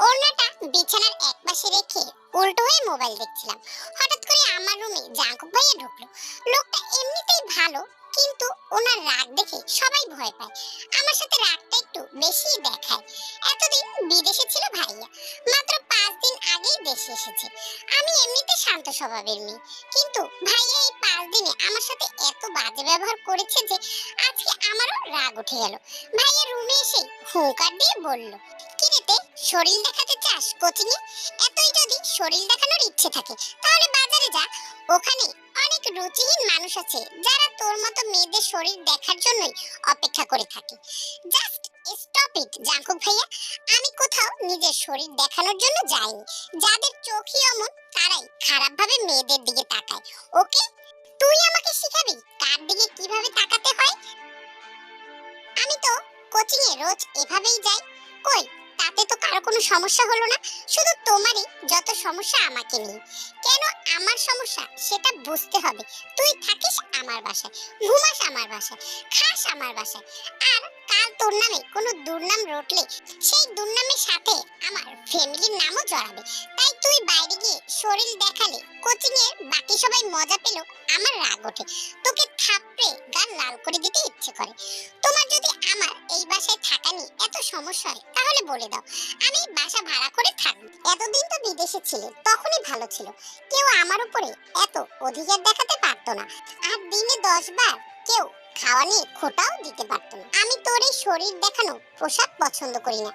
ওড়নাটা বিছানার এক পাশে রেখে উল্টো হয়ে মোবাইল দেখছিলাম। হঠাৎ করে আমার রুমে জাঙ্কুক ভাইয়া ঢুকলো। লোকটা এমনিতেই ভালো, কিন্তু ওনার রাগ দেখে সবাই ভয় পায়। আমার সাথে রাগটা একটু বেশি দেখায়। এতদিন বিদেশে ছিল ভাইয়া। মাত্র পাঁচ দিন আগেই দেশে এসেছে। আমি এমনিতে শান্ত স্বভাবের মেয়ে। কিন্তু ভাইয়া এই পাঁচ দিনে আমার সাথে এত বাজে ব্যবহার করেছে যে আজকে আমারও রাগ উঠে গেল। ভাইয়া রুমে এসে হুঙ্কার দিয়ে বলল কি রেতে শরীর দেখাতে চাস কোচিং এ? এতই যদি শরীর দেখানোর ইচ্ছে থাকে, তাহলে বাজারে যা। ওখানে অনেক রুচিহীন মানুষ আছে, যারা তোর মতো মেয়েদের শরীর দেখার জন্যই অপেক্ষা করে থাকে। জাস্ট স্টপ ইট জাঙ্কুক ভাইয়া। আমি কোথাও নিজের শরীর দেখানোর জন্য যাইনি। যাদের চোখই অমন, তারাই খারাপভাবে মেয়েদের দিকে তাকায়। ওকে, তুই আমাকে শিখাবি কার দিকে কীভাবে তাকাতে হয়? আমি তো কোচিংয়ে রোজ এভাবেই যাই। কই তাতে তো কারও কোনো সমস্যা হলো না, শুধু তোমারই যত সমস্যা আমাকে নিয়ে। কেন আমার সমস্যা সেটা বুঝতে হবে। তুই থাকিস আমার বাসায়, ঘুমাস আমার বাসায়, খাস আমার বাসায়। আর কাল তোর নামে কোনো দুর্নাম রটলে, সেই দুর্নামের সাথে আমার ফ্যামিলির নামও জড়াবে। তাই তুই বাইরে গিয়ে শরীর দেখালে কোচিং এর বাকি সবাই মজা পেল, আমার রাগ ওঠে। তোকে থাপড়ে গাল লাল করে দিতে ইচ্ছে করে। তোমার যদি আমার এই বাসায় থাকা নিয়ে এত সমস্যা হয় তাহলে বলে দাও। আমি বাসা ভাড়া করে থাকব এতদিন তো বিদেশে ছিলে, তখনই ভালো ছিল। কেউ আমার উপরে এত অধিকার দেখাতে পারতো না। আর দিনে দশ বার কেউ খাওয়া নিয়ে খোটাও দিতে পারতো না। আমি তোর এই শরীর দেখানো পোশাক পছন্দ করি না।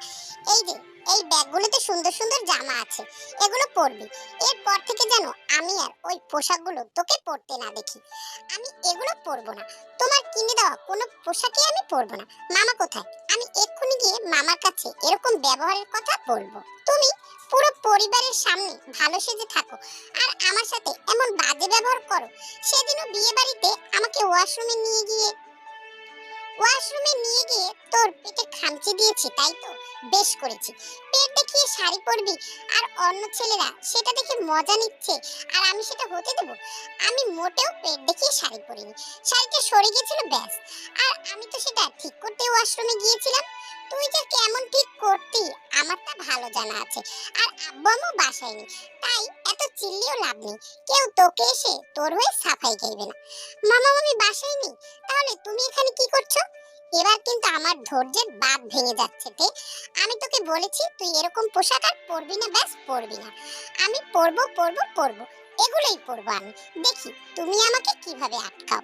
এই যে এই ব্যাগগুলোতে সুন্দর সুন্দর জামা আছে, এগুলো পরবি। এরপর থেকে যেন আমি আর ওই পোশাকগুলো তোকে পরতে না দেখি। আমি এগুলো পরবো না। তোমার কিনে দেওয়া কোনো পোশাকই আমি পরবো না। মামা কোথায়? আমি এক্ষুনি গিয়ে মামার কাছে এরকম ব্যবহারের কথা বলব। তুমি পুরো পরিবারের সামনে ভালো সেজে থাকো আর আমার সাথে এমন বাজে ব্যবহার করো। সেদিনও বিয়ে বাড়িতে আমাকে ওয়াশরুমে নিয়ে গিয়ে ওয়াশরুমে নিয়ে গিয়ে তোর পেটে খামচি দিয়েছি, তাই তো? বেশ করেছি। পেট দেখিয়ে শাড়ি পরবি, আর অন্য ছেলেরা সেটা দেখে মজা নিচ্ছে, আর আমি সেটা হতে দেব? আমি মোটেও পেট দেখিয়ে শাড়ি পরিনি। শাড়িটা সরে গেছিল ব্যাস। আর আমি তো সেটা ঠিক করতে ওয়াশরুমে গিয়েছিলাম। তুই যে কেমন ঠিক করতি আমার তা ভালো জানা আছে। আর আব্বু আম্মু বাসায় নেই, তাই এত চিল্লিও লাভ নেই। কেউ তোকে এসে তোর হয়ে সাফাই গাইবে না। মামা মামি বাসায় নেই, তাহলে তুমি এখানে কি করছ? এবার কিন্তু আমার ধৈর্যের বাঁধ ভেঙে যাচ্ছে তে। আমি তোকে বলেছি, তুই এরকম পোশাক আর পরবি না, ব্যাস পরবি না। আমি পরবো পরবো পরবো। এগুলোই পরবো আমি। দেখি, তুমি আমাকে কীভাবে আটকাও?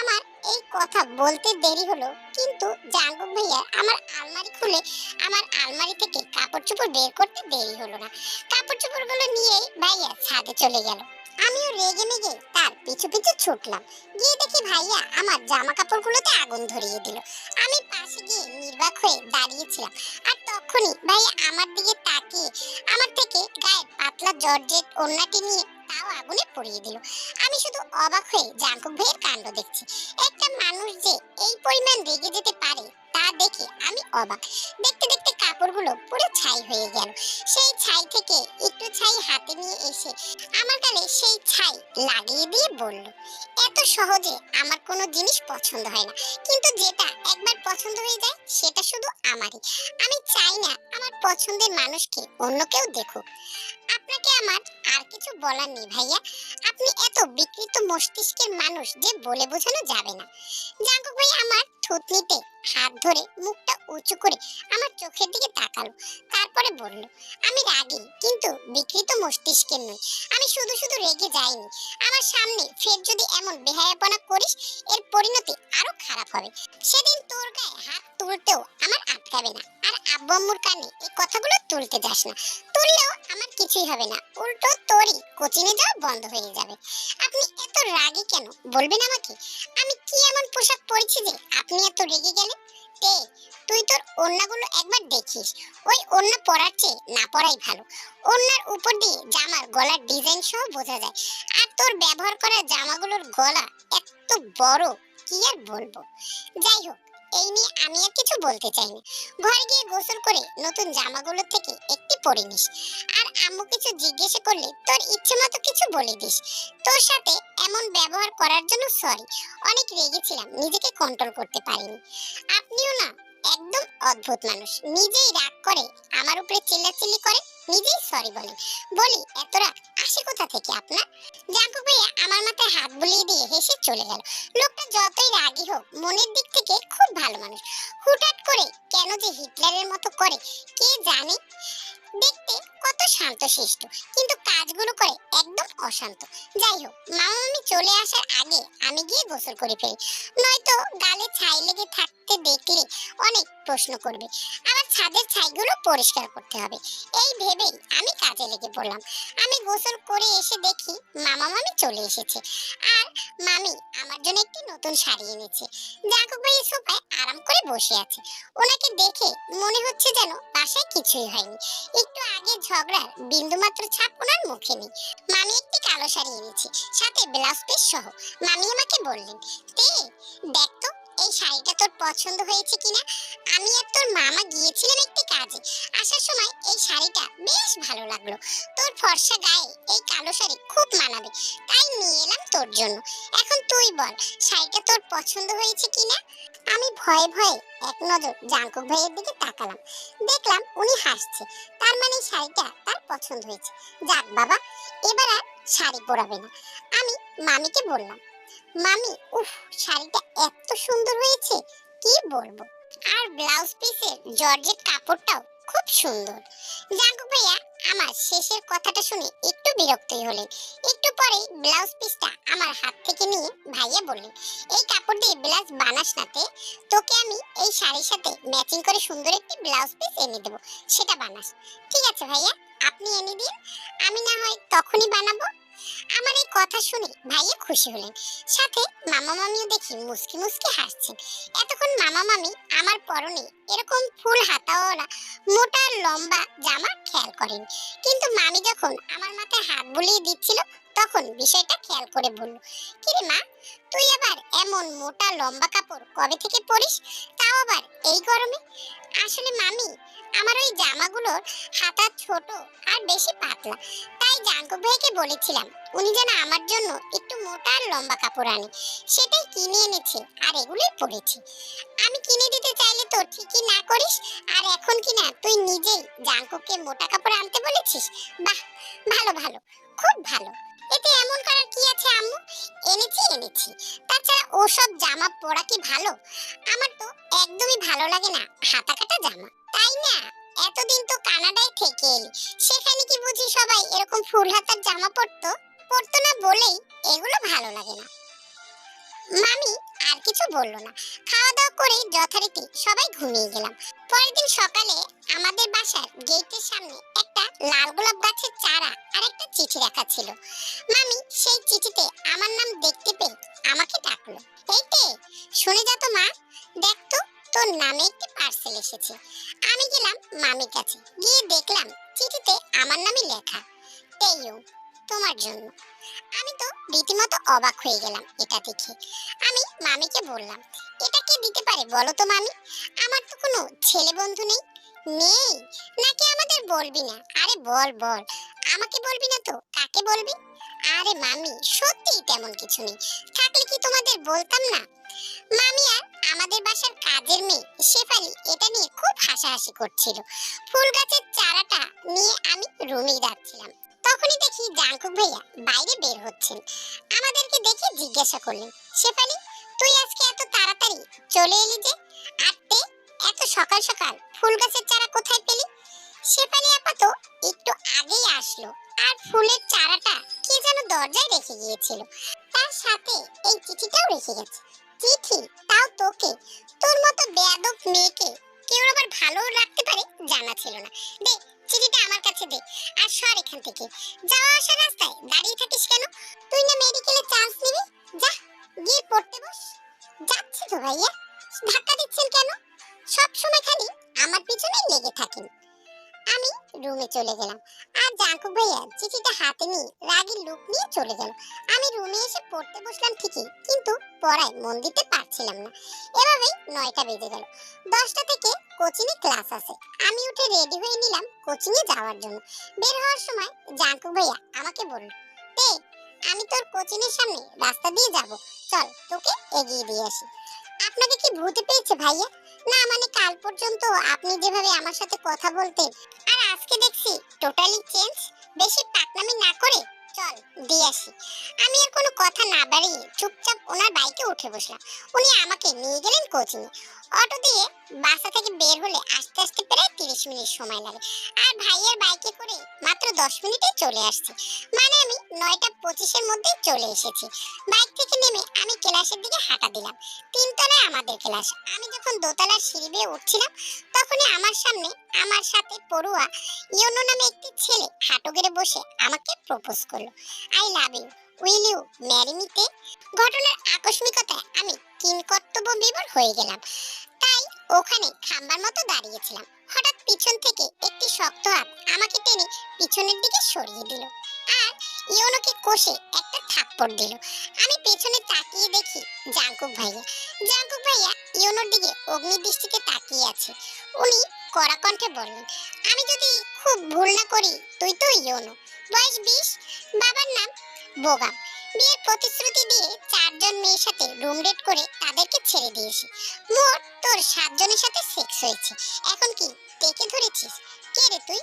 আমার এই কথা বলতে দেরি হলো, কিন্তু জাঙ্গুক ভাইয়া আমার আলমারি খুলে আমার আলমারি থেকে কাপড় চোপড় বের করতে দেরি হলো না। কাপড় চোপড়গুলো নিয়ে ভাইয়া ছাদে চলে গেল। আমিও রেগে মেগে তার পিছু পিছু ছুটলাম। গিয়ে দেখি ভাইয়া আমার জামা কাপড়গুলোতে আগুন ধরিয়ে দিল। আমি পাশে গিয়ে নির্বাক হয়ে দাঁড়িয়েছিলাম আর তখনই ভাইয়া আমার দিকে তাকিয়ে আমার থেকে গায়ের পাতলা জর্জেট ওড়নাটি নিয়ে তাও আগুনে পড়িয়ে দিল। আমি শুধু অবাক হয়ে জাঙ্কুক ভাইয়ের কাণ্ড দেখছি। একটা মানুষ যে এই পরিমাণ রেগে যেতে পারে তা দেখে আমি অবাক। দেখতে দেখতে কাপড়গুলো পুরো ছাই হয়ে গেল। সেই ছাই থেকে একটু ছাই হাতে নিয়ে এসে আমার গালে সেই ছাই লাগিয়ে দিয়ে বলল, এত সহজে আমার কোনো জিনিস পছন্দ হয় না। কিন্তু যেটা একবার পছন্দ হয়ে যায়, সেটা শুধু আমারই। আমি চাই না আমার পছন্দের মানুষকে অন্য কেউ দেখুক। আপনাকে আমার আর কিছু বলার নেই ভাইয়া। আপনি এত বিকৃত মস্তিষ্কের মানুষ যে বলে বোঝানো যাবে না। জাঙ্কুক ভাই আমার থুতনিতে হাত ধরে মুখটা উঁচু করে আমার চোখের দিকে তাকালো। তারপরে বলল, আমি রাগী, কিন্তু বিকৃত মস্তিষ্কের নই। আমি শুধু শুধু রেগে যাইনি। আমার সামনে ফের যদি এমন বেহায়াপনা করিস, এর পরিণতি আরও খারাপ হবে। সেদিন তোর গায়ে হাত তুলতেও আমার আটকাবে না। আর আব্বু কানে এই কথাগুলো তুলতে যাস না। তুললেও আমার কিছুই হবে না। উল্টো তোরই কোচিনে যাওয়া বন্ধ হয়ে যাবে। আপনি এত রাগী কেন? বলবেন আমাকে? আমি কি এমন পোশাক পরেছি যে আপনি এত রেগে গেলেন? তে তুই তোর ওড়নাগুলো একবার দেখিস। ওই অন্য পরার চেয়ে না পরাই ভালো। ওড়নার উপর দিয়ে জামার গলার ডিজাইন সহ বোঝা যায়। আর তোর ব্যবহার করা জামাগুলোর গলা এত বড়, কি আর বলব? যাই হোক এই নিয়ে আমি আর কিছু বলতে চাই না ঘরে গিয়ে গোসল করে নতুন জামাগুলো থেকে একটি পরে নিস। আর আম্মু কিছু জিজ্ঞেস করলে তোর ইচ্ছে মতো কিছু বলে দিস। তোর সাথে এমন ব্যবহার করার জন্য সরি অনেক রেগেছিলাম নিজেকে কন্ট্রোল করতে পারিনি। আপনিও না একদম অদ্ভুত মানুষ। নিজেই রাগ করে, আমার উপরে চিল্লাচিল্লি করে, নিজেই সরি বলেন বলি, এত রাগ আসে কোথা থেকে আপনার? জাঙ্কু ভাইয়া আমার মাথায় হাত বুলিয়ে দিয়ে হেসে চলে গেল। লোকটা যতই রাগী হোক, মনের দিক থেকে খুব ভালো মানুষ। হুটহাট করে কেন যে হিটলারের মতো করে, কে জানে? দেখতে কত শান্তশিষ্ট, কিন্তু কাজগুলো করে একদম অশান্ত। যাই হোক মামা মামি চলে আসার আগে আমি গিয়ে গোসল করে ফেলি। নয়তো গালে ছাই লেগে থাকতে দেখলে অনেক প্রশ্ন করবে, আবার ছাদের ছাইগুলো পরিষ্কার করতে হবে। এই ভেবেই আমি কাজে লেগে পড়লাম। আমি গোসল করে এসে দেখি মামা মামি চলে এসেছে, আর মামি আমার জন্য একটি নতুন শাড়ি এনেছে। জাকুব ভাই সোফায় আরাম করে বসে আছে। ওনাকে দেখে মনে হচ্ছে যেন বাসায় কিছুই হয়নি। ঝগড়ার বিন্দুমাত্র ছাপ ওনার মুখে নেই। মামি একটি কালো শাড়ি এনেছে, সাথে ব্লাউজ পিস সহ। মামি আমাকে বললেন, তে, দেখ তো, এই শাড়িটা তোর পছন্দ হয়েছে কিনা? আমি আর তোর মামা গিয়েছিলাম একটি কাজে। আসার সময় এই শাড়িটা বেশ ভালো লাগল। তোর ফর্সা গায়ে এই কালো শাড়ি খুব মানাবে। তাই নিয়ে এলাম তোর জন্য। এখন তুই বল, শাড়িটা তোর পছন্দ হয়েছে কিনা? আমি ভয়ে ভয়ে এক নজর জাঙ্কুক ভাইয়ের দিকে তাকালাম। দেখলাম উনি হাসছে। তার মানে শাড়িটা তার পছন্দ হয়েছে। যাক বাবা, এবার আর শাড়ি পরাবে না। আমি মামিকে বললাম, মামি, উফ, শাড়িটা এত সুন্দর হয়েছে, কি বলব? আর ব্লাউজ পিসের জর্জের কাপড়টাও খুব সুন্দর। জাঙ্কুক ভাইয়া, আমার শেষের কথাটা শুনে একটু বিরক্তই হলেন। একটু পরে ব্লাউজ পিসটা আমার হাত থেকে নিয়ে ভাইয়া বললেন, এই কাপড় দিয়ে ব্লাউজ বানাস নাতে তোকে আমি এই শাড়ির সাথে ম্যাচিং করে সুন্দর একটি ব্লাউজ পিস এনে দেবো, সেটা বানাস। ঠিক আছে ভাইয়া, আপনি এনে দিন, আমি না হয় তখনই বানাবো আমার এই কথা শুনে ভাইয়া খুশি হলেন। সাথে মামা মামিও দেখি মুসকি মুসকি হাসছেন। এতক্ষণ মামা মামি আমার পরনে এরকম ফুল হাতাওয়ালা মোটা লম্বা জামা খেয়াল করেন। কিন্তু মামি যখন আমার মাথায় হাত বুলিয়ে দিচ্ছিল, তখন বিষয়টা খেয়াল করে বলল, কিরে মা, তুই আবার এমন মোটা লম্বা কাপড় কবে থেকে পরিস? তাও আবার এই গরমে? আসলে মামি, আমার ওই জামাগুলোর হাতা ছোট আর বেশি পাতলা। তাই জাঙ্কু ভাইকে বলেছিলাম, উনি যেন আমার জন্য একটু মোটা আর লম্বা কাপড় আনে। সেটাই কিনে এনেছে আর এগুলোই পরেছি। আমি কিনে দিতে চাইলে তো ঠিকই না করিস, আর এখন কি না তুই নিজেই জাঙ্কুকে মোটা কাপড় আনতে বলেছিস? বাহ, ভালো ভালো, খুব ভালো। এতে এমন করার কি আছে আম্মু? এনেছি এনেছি। তাছাড়া ওসব জামা পরা কি ভালো? আমার তো একদমই ভালো লাগে না, হাতা কাটা জামা। তাই না? এতদিন তো কানাডায় থেকে এলি। সেখানে কি বুঝি সবাই এরকম ফুল হাতার জামা পরতো? পরতো না বলেই এগুলো ভালো লাগে না। মামি আর কিছু বলল না। খাওয়া দাওয়া করে যথারীতি সবাই ঘুমিয়ে গেলাম। পরের দিন সকালে আমাদের বাসার গেটের সামনে একটা লাল গোলাপ গাছের চারা আর একটা চিঠি রাখা ছিল। মামি সেই চিঠিতে আমার নাম দেখতে পেয়ে আমাকে ডাকলো। এই তে শুনে যা তো মা। দেখ তো। তোর নামে একটি পার্সেল এসেছে। আমি গেলাম মামির কাছে। গিয়ে দেখলাম চিঠিতে আমার নামে লেখা। তেইও তোমার জন্য। আমি তো রীতিমতো অবাক হয়ে গেলাম এটা দেখে। আমি মামিকে বললাম, এটা কে দিতে পারে বলো তো মামি? আমার তো কোনো ছেলে বন্ধু নেই নেই নাকি আমাদের বলবি না? আরে বল বল। আমাকে বলবি না তো? কাকে বলবি? আরে মামি, সত্যিই তেমন কিছু নেই। থাকলে কি তোমাদের বলতাম না? মামি আর আমাদের বাসার কাজের মেয়ে, শেফালি, এটা নিয়ে খুব হাসাহাসি করছিল। ফুল গাছের চারাটা নিয়ে আমি রুমে যাচ্ছিলাম। তখনই দেখি জাঙ্কুক ভাইয়া বাইরে বের হচ্ছেন। আমাদেরকে দেখে জিজ্ঞাসা করলেন, শেফালি, তুই আজকে এত তাড়াতাড়ি চলে এলি যে? আর তে, এত সকাল সকাল ফুল গাছের চারা কোথায় পেলি? শেফালি আপাত একটু আগেই আসলো। আর ফুলের চারাটা কে যেন দরজায় রেখে গিয়েছিল। তার সাথে এই চিঠিটাও রেখে গেছে। চিঠি, তাও তোকে। তোর মতো বেয়াদব মেয়েকে কেউ আবার ভালো রাখতে পারে জানা ছিল না। দে, চিঠিটা আমার কাছে দে। আর সর এখান থেকে। যাওয়া আসার রাস্তায় দাঁড়িয়ে থাকিস কেন? তুই না মেডিকেলে চান্স নিবি? যা, গিয়ে পড়তে বস। যাচ্ছি তো ভাইয়া। ধাক্কা দিচ্ছেন কেন? সব সময় খালি আমার পিছনেই লেগে থাকেন আমি রুমে চলে গেলাম। আর জাঙ্কুক ভাইয়া চিঠিটা হাতে নিয়ে রাগী লুক নিয়ে চলে গেল। আমি রুমে এসে পড়তে বসলাম ঠিকই, কিন্তু পড়ায় মন দিতে পারছিলাম না। এভাবেই নয়টা বেজে গেল। দশটা থেকে কোচিংয়ে ক্লাস আছে। আমি উঠে রেডি হয়ে নিলাম কোচিংয়ে যাওয়ার জন্য। বের হওয়ার সময় জাঙ্কুক ভাইয়া আমাকে বলল, তে, আমি তোর কোচিংয়ের সামনে রাস্তা দিয়ে যাব। চল, তোকে এগিয়ে দিয়ে আসি। আপনাকে কি ভূতে পেয়েছে ভাইয়া? না মানে কাল পর্যন্ত আপনি যেভাবে আমার সাথে কথা বলতেন, আর আজকে দেখছি টোটালি চেঞ্জ বেশি পাকনামি না করে, চল, দিয়ে আসি। আমি আর কোনো কথা না বাড়িয়ে চুপচাপ ওনার বাইকে উঠে বসলাম। উনি আমাকে নিয়ে গেলেন কোচিংয়ে। অটো দিয়ে বাসা থেকে বের হলে আস্তে আস্তে প্রায় তিরিশ মিনিট সময় লাগে। আর ভাইয়ের বাইকে করে মাত্র দশ মিনিটে চলে আসছে। মানে আমি নয়টা পঁচিশের মধ্যে চলে এসেছি। বাইক থেকে নেমে আমি ক্লাসের দিকে হাঁটা দিলাম। তিনতলায় আমাদের ক্লাস। আমি যখন দোতলার সিঁড়ি বেয়ে উঠছিলাম, তখনই আমার সামনে আমার সাথে পড়ুয়া ইয়োনো নামে একটি ছেলে হাঁটু বসে আমাকে প্রপোজ করল। I love you. Will you marry মিতে ঘটনার আকস্মিকতায় আমি কিন কর্তব্য বিবর হয়ে গেলাম। তাই ওখানে খাম্বার মতো দাঁড়িয়েছিলাম। হঠাৎ পিছন থেকে একটি শক্ত হাত আমাকে টেনে পিছনের দিকে সরিয়ে দিল। আর ইয়োনোকে কষে একটা থাপ্পড় দিল। আমি পেছনে তাকিয়ে দেখি জাঙ্কুক ভাইয়া। জাঙ্কুক ভাইয়া ইয়োনোর দিকে অগ্নি দৃষ্টিতে তাকিয়ে আছে। উনি কড়া কণ্ঠে বললেন, আমি যদি খুব ভুল না করি, তুই তো ইয়োনো বয়স বিশ, বাবার নাম বোগাম। বিয়ের প্রতিশ্রুতি দিয়ে চারজন মেয়ের সাথে রুম ডেট করে তাদেরকে ছেড়ে দিয়েছি। মোট তোর সাতজনের সাথে সেক্স হয়েছে। এখন কি টেকে ধরেছিস? কে রে তুই?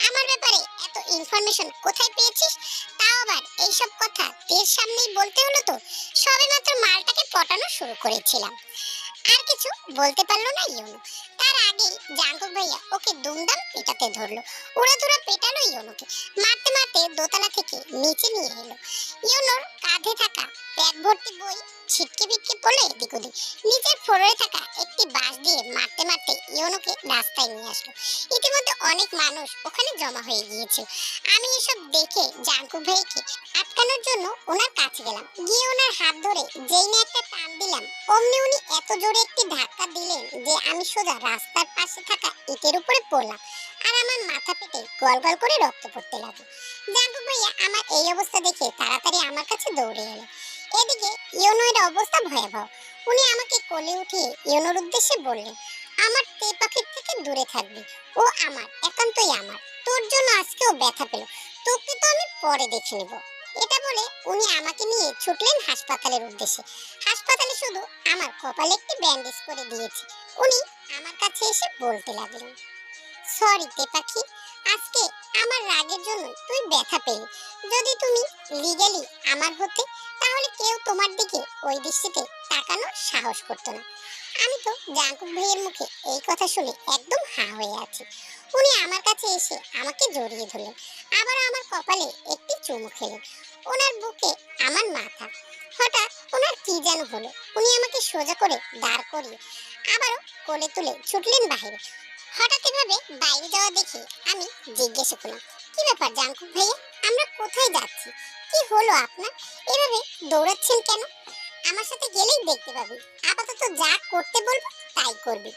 আমার ব্যাপারে এত ইনফরমেশন কোথায় পেয়েছিস? তাও আবার এইসব কথা তের সামনেই বলতে হলো তো? সবেমাত্র মালটাকে পটানো শুরু করেছিলাম। আর কিছু বলতে পারল না ইয়োনো। তার আগে জাঙ্কুক ভাইয়া ওকে দুমদাম পেটাতে ধরলো। উড়াধুরা পেটালো ইয়োনোকে। মারতে মারতে দোতলা থেকে নিচে নিয়ে এলো। ইয়োনোর কাঁধে থাকা ব্যাগ ভর্তি বই ছিটকে বিটকে পড়ল এদিক ওদিক। নিচের ফ্লোরে থাকা একটি বাঁশ দিয়ে মারতে মারতে ইয়োনোকে রাস্তায় নিয়ে আসলো। ইতিমধ্যে অনেক মানুষ ওখানে জমা হয়ে গিয়েছে। আমি এসব দেখে জাঙ্কুক ভাইকে আটকানোর জন্য ওনার কাছে গেলাম। গিয়ে ওনার হাত ধরে যেই না একটা টান দিলাম, অমনি উনি এত জোরে একটি ধাক্কা দিলেন যে আমি সোজা রাস্তার পাশে থাকা ইটের উপরে পড়লাম আর আমার মাথা পেটে গল গল করে রক্ত পড়তে লাগল। জাঙ্কুক ভাইয়া, আমার এই অবস্থা দেখে তাড়াতাড়ি আমার কাছে দৌড়ে এলো। এদিকে ইয়োনোর অবস্থা ভয়াবহ। উনি আমাকে কোলে উঠিয়ে ইয়োনোর উদ্দেশ্যে বললেন, আমার তে পাখির থেকে দূরে থাকবি। ও আমার, একান্তই আমার। তোর জন্য আজকেও ব্যথা পেল। তোকে তো আমি পরে দেখে নেব। এটা বলে উনি আমাকে নিয়ে ছুটলেন হাসপাতালের উদ্দেশ্যে। হাসপাতালে শুধু আমার কপালে একটি ব্যান্ডেজ করে দিয়েছে। উনি আমার কাছে এসে বলতে লাগলেন, সরি তে পাখি, আজকে আমার রাগের জন্য তুই ব্যথা পেলি। যদি তুমি লিগালি আমার হতে, তাহলে কেউ তোমার দিকে ওই দৃষ্টিতে তাকানোর সাহস করতো না। আমি তো জাঙ্কুক ভাইয়ের মুখে এই কথা শুনে একদম হা হয়ে আছি। উনি আমার কাছে এসে আমাকে জড়িয়ে ধরলেন। আবার আমার কপালে চুমু খেলেন। ওনার বুকে আমার মাথা। হঠাৎ ওনার কি যেন হলো? উনি আমাকে সোজা করে দাঁড় করিয়ে আবারও কোলে তুলে ছুটলেন বাইরে হঠাৎ এভাবে বাইরে যাওয়া দেখে আমি জিজ্ঞেস করলাম, কি ব্যাপার জাঙ্কুক ভাইয়া? আমরা কোথায় যাচ্ছি? কি হলো আপনার? এভাবে দৌড়াচ্ছেন কেন? আমার সাথে গেলেই দেখতে পাবি। আপাতত যা করতে বলব তাই করবি।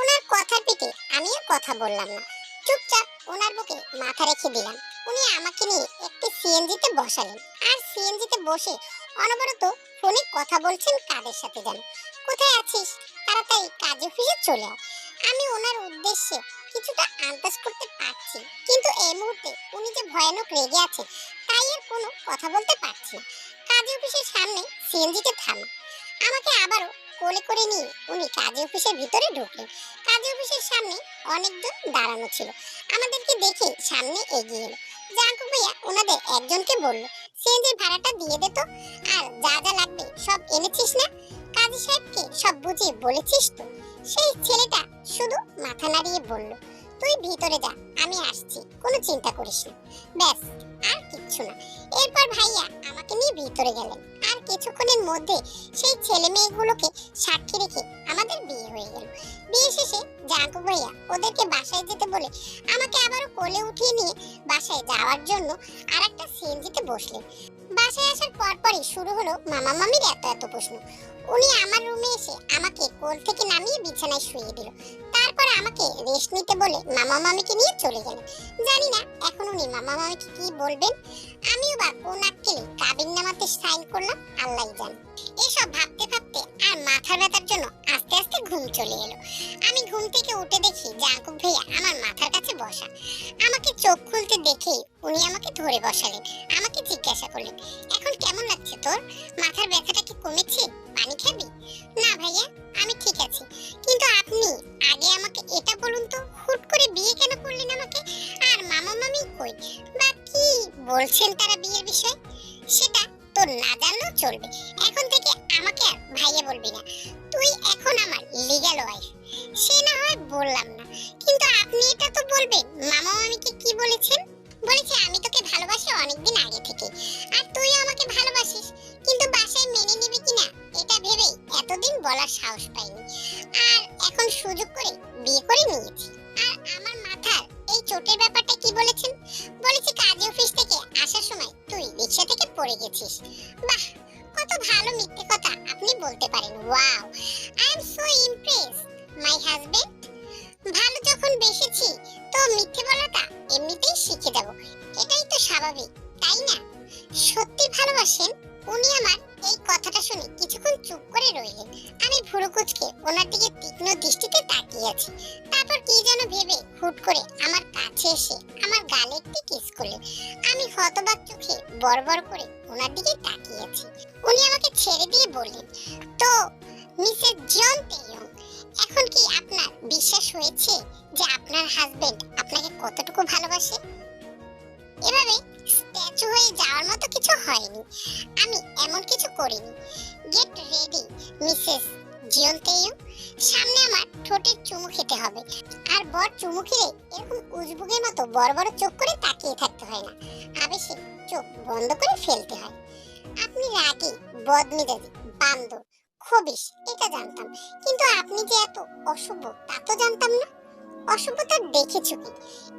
ওনার কথার পিঠে আমিও কথা বললাম না। চুপচাপ ওনার বুকে মাথা রেখে দিলাম। উনি আমাকে নিয়ে একটি সিএনজিতে বসালেন। আর সিএনজিতে বসে অনবরত ফোনে কথা বলছেন কাদের সাথে যেন? কোথায় আছিস? তাড়াতাড়ি কাজ অফিসে চলে আয়। আমি ওনার উদ্দেশ্যে কিছুটা আন্দাজ করতে পারছি, কিন্তু এই মুহূর্তে উনি যে ভয়ানক রেগে আছে, তাই আর কোনো কথা বলতে পারছি কাজী অফিসের সামনে সিএনজিতে থামা। আমাকে আবারও কোলে করে নিয়ে উনি কাজী অফিসের ভিতরে ঢুকলেন। কাজী অফিসের সামনে অনেকজন দাঁড়ানো ছিল। আমাদেরকে দেখে সামনে এগিয়ে এলো। জাঙ্কু ভাইয়া, ওনাদের একজনকে বলল। সিএনজি ভাড়াটা দিয়ে দে তো, আর যা যা লাগবে সব এনেছিস না? কাজী সাহেবকে সব বুঝিয়ে বলেছিস তো? সেই ছেলেটা শুধু মাথা নাড়িয়ে বলল, তুই ভিতরে যা, আমি আসছি, কোনো চিন্তা করিস না। ব্যাস, আর কিচ্ছু না। এরপর ভাইয়া আমাকে নিয়ে ভিতরে গেলেন। কিছুক্ষণের মধ্যে সেই ছেলে মেয়েগুলোকে সাক্ষী রেখে আমাদের বিয়ে হয়ে গেল। বিয়ে শেষে জাঙ্কু ভাইয়া ওদেরকে বাসায় যেতে বলে আমাকে আবারও কোলে উঠিয়ে নিয়ে বাসায় যাওয়ার জন্য আর আরেকটা সিএনজিতে বসলেন। বাসায় আসার পরপরই শুরু হলো মামা মামির এত এত প্রশ্ন। উনি আমার রুমে এসে আমাকে কোল থেকে নামিয়ে বিছানায় শুয়ে দিল। তারপর আমাকে রেস্ট নিতে বলে মামা মামিকে নিয়ে চলে গেল। জানি না এখন উনি মামা মামিকে কি বলবেন। আমিও বা কোন আক্কেলে কাবিন নামাতে সাইন করলাম আল্লাহ জান। এসব ভাবতে ভাবতে আর মাথার ব্যথার জন্য আস্তে আস্তে ঘুম চলে এলো। আমি ঘুম থেকে উঠে দেখি জাঙ্কুব ভাইয়া আমার মাথার কাছে বসা। আমাকে চোখ খুলতে দেখেই উনি আমাকে ধরে বসালেন। আমাকে জিজ্ঞাসা করলেন, এখন কেমন লাগছে তোর? মাথার ব্যথাটা কি কমেছে? পানি খাবি? না ভাইয়া, আমি ঠিক আছি। কিন্তু আপনি আগে আমাকে এটা বলুন তো, হুট করে বিয়ে কেন করলেন আমাকে? আর মামা মামি কই? বা কি বলছেন তারা বিয়ের বিষয়? সেটা তোর না জানলেও চলবে। এখন থেকে আমাকে আর ভাইয়া বলবি না। তুই এখন আমার লিগ্যাল ওয়াইফ সে না হয় বললাম না। কিন্তু আপনি এটা তো বলবেন। মামা মামিকে কি বলেছেন? বলেছে, আমি তোকে ভালোবাসি অনেকদিন আগে থেকে আর তুই আমাকে ভালোবাসিস। সাহস পাইনি। আর এখন সুযোগ করে বিয়ে করে নিয়েছি। আর আমার মাথার এই চোটের ব্যাপারটা কি বলেছেন? বলেছে কাজী অফিস থেকে আসার সময় তুই রিক্সা থেকে পড়ে গেছিস। বাহ, কত ভালো মিথ্যে কথা আপনি বলতে পারেন। Wow, I am so impress my husband. ভালো যখন বেসেছি, তো মিথ্যে বলাটা এমনিতেই শিখে যাব। এটাই তো স্বাভাবিক, তাই না? সত্যি ভালোবাসেন? উনি আমার এই কথাটা শুনে কিছুক্ষণ চুপ করে রইলেন। আমি ভুরুকুচকে ওনার দিকে তীক্ষ্ণ দৃষ্টিতে তাকিয়ে আছি। তারপর কি যেন ভেবে হুট করে আমার কাছে এসে আমার গালে একটি কিস করলেন। আমি হতবাক চোখে বড় করে ওনার দিকে তাকিয়ে আছি। উনি আমাকে ছেড়ে দিয়ে বললেন, তো, মিসেস জন তেয়ং এখন কি আপনার বিশ্বাস হয়েছে যে আপনার হাজবেন্ড আপনাকে কতটুকু ভালোবাসে? এভাবে স্ট্যাচু হয়ে যাওয়ার মতো কিছু হয়নি। আমি এমন কিছু করিনি। গেট রেডি মিসেস জিয়ন্তেয়ু সামনে আমার ঠোঁটের চুমু খেতে হবে। আর বর চুমু খেলে এরকম উজবুকের মতো বড় বড় চোখ করে তাকিয়ে থাকতে হয় না। আবেশে চোখ বন্ধ করে ফেলতে হয়। আপনি রাগী, বদমেজাজি, বান্দর খবিস এটা জানতাম। কিন্তু আপনি যে এত অশুভ, তা তো জানতাম না। অশুভতা দেখেছ কি?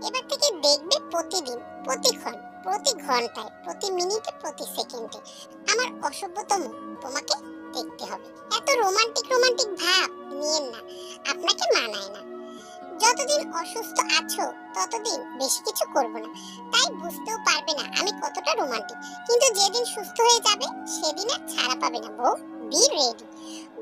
এবার থেকে দেখবে প্রতিদিন, প্রতিক্ষণ, প্রতি ঘন্টায়, প্রতি মিনিটে, প্রতি সেকেন্ডে। আমার অসভ্যতম তোমাকে দেখতে হবে। এত রোমান্টিক রোমান্টিক ভাব নিয়েন না। আপনাকে মানায় না। যতদিন অসুস্থ আছো, ততদিন বেশি কিছু করব না। তাই বুঝতেও পারবে না আমি কতটা রোমান্টিক। কিন্তু যেদিন সুস্থ হয়ে যাবে, সেদিন আর ছাড়া পাবে না বউ। বি রেডি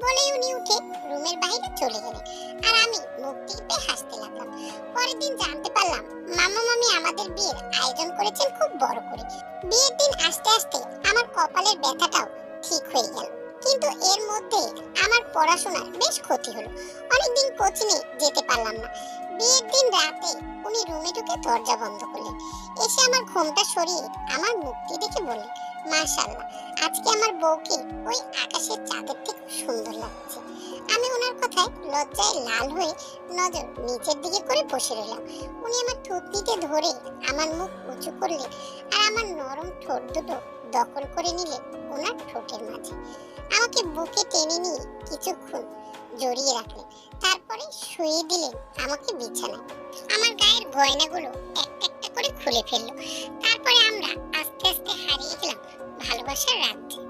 বলেই উনি উঠে রুমের বাইরে চলে গেলেন। আর আমি মুখ টিপে হাসতে লাগলাম। পরের দিন জানতে পারলাম, মামা মামি আমাদের বিয়ের আয়োজন করেছেন খুব বড় করে। বিয়ের দিন আসতে আসতে আমার কপালের ব্যথাটাও ঠিক হয়ে গেল। কিন্তু এর মধ্যে আমার পড়াশোনার বেশ ক্ষতি হলো। অনেকদিন কোচিংয়ে যেতে পারলাম না। বিয়ের দিন রাতে উনি রুমে ঢুকে দরজা বন্ধ করলেন। এসে আমার ঘোমটা সরিয়ে আমার মুক্তি দেখে বললেন মাশাআল্লাহ। আজকে আমার বউকে ওই আকাশের চাঁদের থেকে সুন্দর লাগছে। আমি ওনার কথায় লজ্জায় লাল হয়ে নজর নিচের দিকে করে বসে রইলাম। উনি আমার থুতনিতে ধরে আমার মুখ উঁচু করলেন আর আমার নরম ঠোঁট দুটো দখল করে নিলে ওনার ঠোঁটের মাঝে। আমাকে বুকে টেনে নিয়ে কিছুক্ষণ জড়িয়ে রাখলেন। তারপরে শুয়ে দিলেন আমাকে বিছানায়। আমার গায়ের গয়নাগুলো একটা একটা করে খুলে ফেলল। তারপরে আমরা আস্তে আস্তে হারিয়ে গেলাম ভালোবাসার রাজ্যে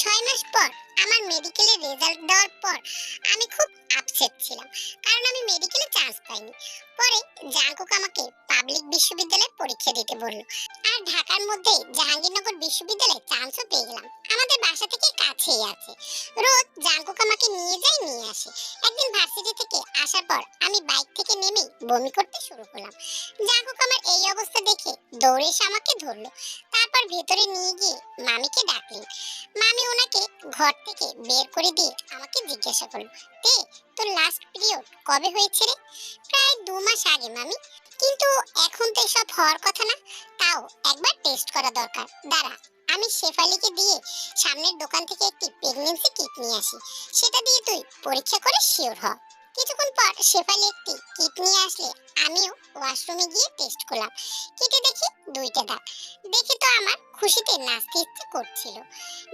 ছয় মাস পর আমার মেডিকেলের রেজাল্ট দেওয়ার পর আমি খুব আপসেট ছিলাম, কারণ আমি মেডিকেলে চান্স পাইনি। পরে জাঙ্কুক আমাকে পাবলিক বিশ্ববিদ্যালয়ে পরীক্ষা দিতে বলল, আর ঢাকার মধ্যে জাহাঙ্গীরনগর বিশ্ববিদ্যালয়ে চান্সও পেয়ে গেলাম। আমাদের বাসা থেকে কাছেই আছে। রোজ জাঙ্কুক আমাকে নিয়ে যায় আসে। একদিন ভার্সিটি থেকে আসার পর আমি বাইক থেকে নেমেই বমি করতে শুরু করলাম। জাঙ্কুক আমার এই অবস্থা দেখে দৌড়ে এসে আমাকে ধরলো। তারপর ভেতরে নিয়ে গিয়ে মামিকে ডাকলেন। মামি ওনাকে ঘর থেকে বের করে দিয়ে আমাকে জিজ্ঞাসা করল, তে, তোর লাস্ট পিরিয়ড কবে হয়েছে রে? প্রায় দু মাস আগে, মামি। কিন্তু এখন তো এসব হওয়ার কথা না। তাও একবার টেস্ট করা দরকার। দাঁড়া, আমি শেফালিকে দিয়ে সামনের দোকান থেকে একটি প্রেগনেন্সি কিট নিয়ে আসি। সেটা দিয়ে তুই পরীক্ষা করে শিওর হ। কিছুক্ষণ পর শেফালি একটি কিট নিয়ে আসলে আমিও ওয়াশরুমে গিয়ে টেস্ট করলাম। কিটে দেখি দুইটা দাগ। দেখে তো আমার খুশিতে নাচতে ইচ্ছে করছিল।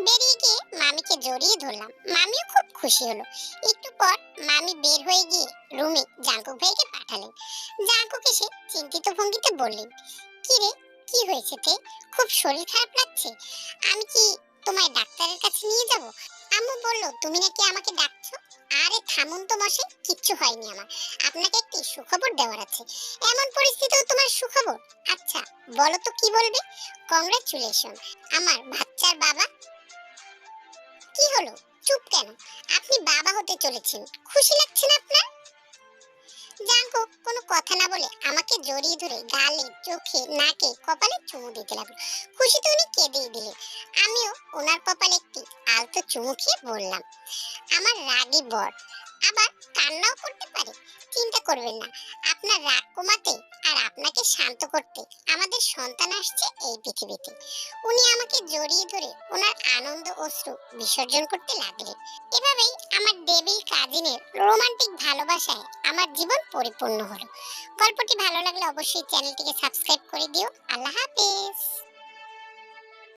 বেরিয়ে গিয়ে মামিকে জড়িয়ে ধরলাম। মামিও খুব খুশি হলো। একটু পর মামি বের হয়ে গিয়ে রুমে জাঙ্কুক ভাইকে পাঠালেন। জাঙ্কুক এসে চিন্তিত ভঙ্গিতে বললেন কি রে কি হয়েছে তে? খুব শরীর খারাপ লাগছে? আমি কি তোমায় ডাক্তারের কাছে নিয়ে যাব? আম্মু বলল, তুমি নাকি আমাকে ডাকছো? আরে থামুন তো মশে কিচ্ছু হয়নি আমার। আপনাকে একটি সুখবর দেওয়ার আছে। এমন পরিস্থিতিও তোমার সুখবর? আচ্ছা বলো তো কি বলবে? কংগ্রাচুলেশন। আমার বাচ্চার বাবা? কি হলো? চুপ কেন? আপনি বাবা হতে চলেছেন। খুশি লাগছে না আপনার? বলে আমাকে জড়িয়ে ধরে গালে, চোখে, নাকে, কপালে চুমু দিতে লাগল খুশিতে উনি কেঁদেই দিলেন। আমিও ওনার কপালে একটি আলতো চুমু খেয়ে বললাম, আমার রাগী বর। আবার কান্নাও করতে পারে। চিন্তা করবেন না। আপনার রাগ কমাতে আর আপনাকে শান্ত করতে আমাদের সন্তান আসছে এই পৃথিবীতে। উনি আমাকে জড়িয়ে ধরে ওনার আনন্দ অশ্রু বিসর্জন করতে লাগলেন। এভাবেই আমার ডেভিল কাজিনের রোমান্টিক ভালোবাসায় আমার জীবন পরিপূর্ণ হলো। গল্পটি ভালো লাগলে অবশ্যই চ্যানেলটিকে সাবস্ক্রাইব করে দিও। আল্লাহ হাফেজ।